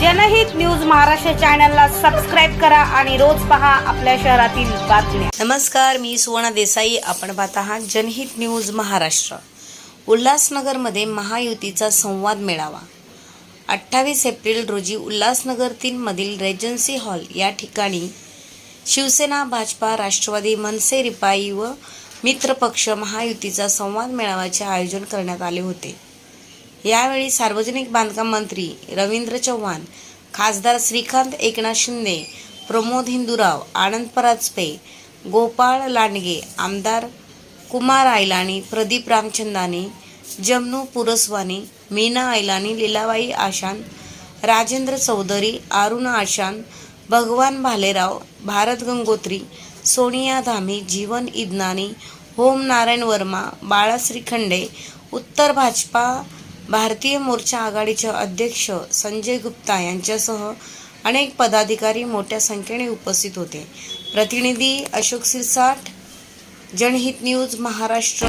जनहित न्यूज महाराष्ट्र चॅनलला सबस्क्राईब करा आणि रोज पहा आपल्या शहरातील बातम्या. नमस्कार मी सुवर्णा देसाई. आपण पाहत आहात जनहित न्यूज महाराष्ट्र. उल्हासनगरमध्ये महायुतीचा संवाद मेळावा. अठ्ठावीस एप्रिल रोजी उल्हासनगर तीनमधील रेजन्सी हॉल या ठिकाणी शिवसेना भाजपा राष्ट्रवादी मनसे रिपाई व मित्रपक्ष महायुतीचा संवाद मेळाव्याचे आयोजन करण्यात आले होते. यावेळी सार्वजनिक बांधकाम मंत्री रवींद्र चव्हाण खासदार श्रीकांत एकनाथ शिंदे प्रमोद हिंदूराव आनंद परांजपे गोपाळ लांडगे आमदार कुमार आयलानी प्रदीप रामचंदानी जमनू पुरस्वानी मीना आयलानी लीलाबाई आशान राजेंद्र चौधरी अरुण आशान भगवान भालेराव भारत गंगोत्री सोनिया धामी जीवन इदनानी होम नारायण वर्मा बाळाश्री खंडे उत्तर भाजपा भारतीय मोर्चा आघाडीचे अध्यक्ष संजय गुप्ता यांच्यासह अनेक पदाधिकारी मोठ्या संख्येने उपस्थित होते. प्रतिनिधी अशोक सिरसाट जनहित न्यूज महाराष्ट्र.